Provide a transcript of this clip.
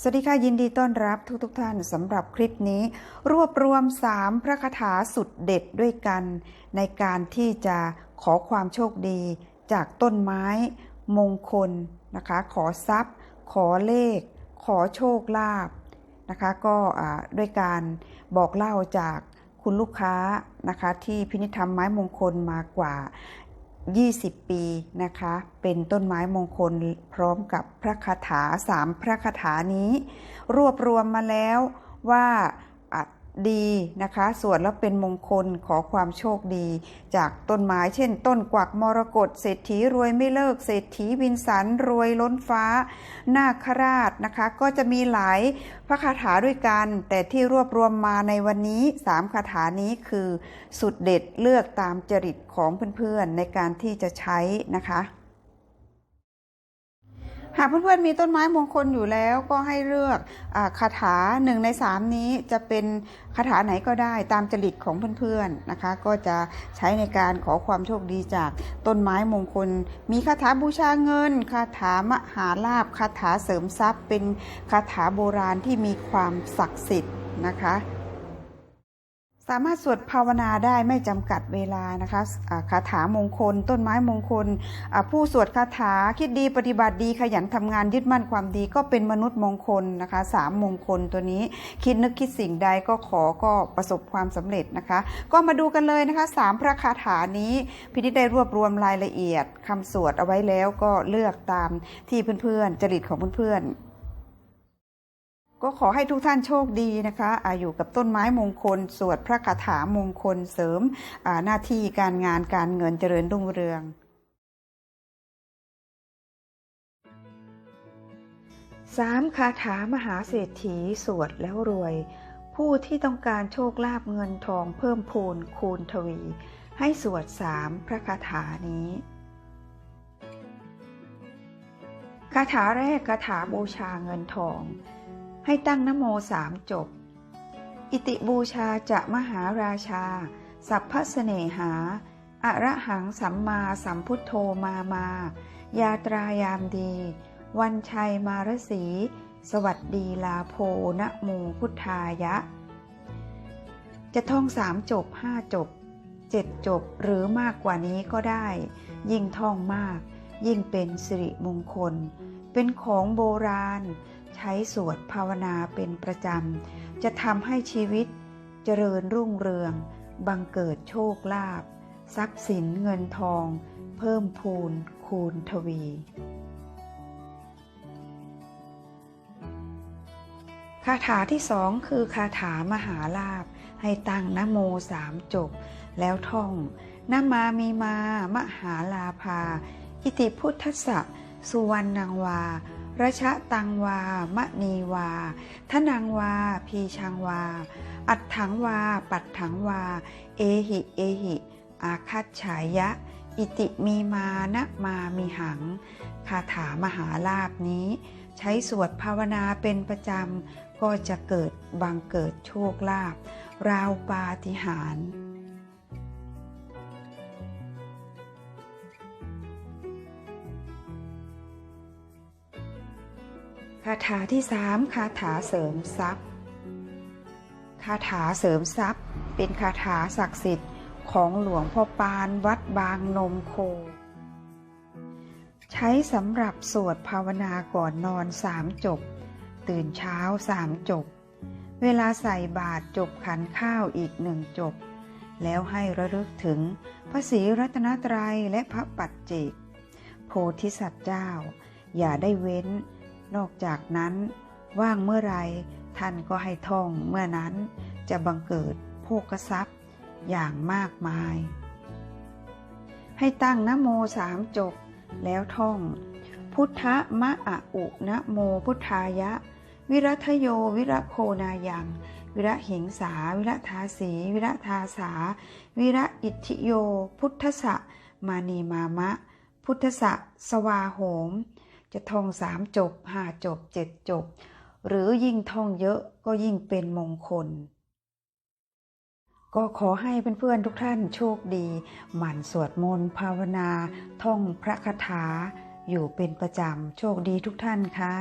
สวัสดีค่ะ ยินดีต้อนรับทุกทุกท่านสำหรับคลิปนี้ รวบรวม 3 พระคาถาสุดเด็ดด้วยกัน ในการที่จะขอความโชคดีจากต้นไม้ มงคลนะคะ ขอทรัพย์ ขอเลข ขอโชคลาภนะคะ ก็ด้วยการบอกเล่าจากคุณลูกค้านะคะที่พินิจทำไม้มงคลมากว่า 20 ปีนะคะ เป็นต้นไม้มงคลพร้อมกับพระคาถาสามพระคาถานี้ รวบรวมมาแล้วว่า ดีนะคะ สวดแล้วเป็นมงคลขอความโชคดี จากต้นไม้เช่น ต้นกวักมรกตเศรษฐีรวยไม่เลิกเศรษฐีวินสันรวยล้นฟ้า นาคราชนะคะ ก็จะมีหลายพระคาถาด้วยกัน แต่ที่รวบรวมมาในวันนี้สามคาถานี้คือสุดเด็ดเลือกตามจริตของเพื่อนๆในการที่จะใช้นะคะ หากเพื่อนๆมีต้นไม้มงคลอยู่แล้วก็ให้เลือกอคาถาหนึ่งในสามนี้จะเป็นคาถาไหนก็ได้ตามจริตของเพื่อนๆนะคะ ก็จะใช้ในการขอความโชคดีจากต้นไม้มงคล มีคาถาบูชาเงินคาถามหาลาภคาถาเสริมทรัพย์ เป็นคาถาโบราณที่มีความศักดิ์สิทธิ์นะคะ สามารถสวดภาวนาได้ไม่จำกัดเวลานะคะคาถามงคล ต้นไม้มงคล ผู้สวดคาถาคิดดีปฏิบัติดีขยันทำงานยึดมั่นความดีก็เป็นมนุษย์มงคลนะคะสามมงคลตัวนี้คิดนึกคิดสิ่งใดก็ขอก็ประสบความสำเร็จนะคะ ก็มาดูกันเลยนะคะสามพระคาถานี้พินิจได้รวบรวมรายละเอียดคำสวดเอาไว้แล้วก็เลือกตามที่เพื่อนๆจริตของเพื่อนๆ ก็ขอให้ทุกท่านโชคดีนะคะอาอยู่กับต้นไม้มงคล สวดพระคาถามงคลเสริมหน้าที่การงานการเงินเจริญรุ่งเรืองสามคาถามหาเศรษฐีสวดแล้วรวย ผู้ที่ต้องการโชคลาภเงินทองเพิ่มพูนคูณทวี ให้สวดสามพระคาถานี้คาถาแรกคาถาบูชาเงินทอง ให้ตั้งนโมสามจบ อิติบูชาจะมหาราชา สัพพเสเนหาอะระหังสัมมาสัมพุทโธมามา ยาตรายามดี วันชัยมารสี สวัสดีลาโพนะโมพุทธายะ จะท่องสามจบห้าจบเจ็ดจบหรือมากกว่านี้ก็ได้ ยิ่งท่องมาก ยิ่งเป็นสิริมงคล เป็นของโบราณ ใช้สวดภาวนาเป็นประจำ จะทำให้ชีวิตเจริญรุ่งเรือง บังเกิดโชคลาภทรัพย์สินเงินทอง เพิ่มพูนคูณทวี คาถาที่สองคือคาถามหาลาภให้ตั้งนโมสามจบ แล้วท่องนามามีมามหาลาภา อิติพุทธสะสุวรรณังวา ระชะตังวามะนีวา ทนังวา พีชังวา อัดถังวา ปัดถังวา เอหิ เอหิ อาคัตฉายะ อิติมีมานะมามีหัง คาถามหาลาภนี้ ใช้สวดภาวนาเป็นประจำ ก็จะเกิดบังเกิดโชคลาภราวปาฏิหาริย์ คาถาที่สามคาถาเสริมทรัพย์ คาถาเสริมทรัพย์ เป็นคาถาศักดิ์สิทธิ์ของหลวงพ่อปานวัดบางนมโค ใช้สำหรับสวดภาวนาก่อนนอนสามจบ ตื่นเช้าสามจบ เวลาใส่บาตรจบขันข้าวอีกหนึ่งจบ แล้วให้ระลึกถึงพระศรีรัตนตรัยและพระปัจเจกโพธิสัตว์เจ้า อย่าได้เว้น นอกจากนั้น ว่างเมื่อไรท่านก็ให้ท่องเมื่อนั้นจะบังเกิดโภกทรัพย์อย่างมากมาย ให้ตั้งนโมสามจบแล้วท่อง พุทธมะอะอุนะโมพุทธายะ วิรัทโยวิระโคนายังวิระหิงสา วิระทาสี วิระทาสา วิระอิทธิโย พุทธะมานีมามะ พุทธะสวาโหม จะท่องสามจบห้าจบเจ็ดจบ หรือยิ่งท่องเยอะก็ยิ่งเป็นมงคล ก็ขอให้เพื่อนๆทุกท่านโชคดี หมั่นสวดมนต์ภาวนา ท่องพระคาถา อยู่เป็นประจำโชคดีทุกท่านค่ะ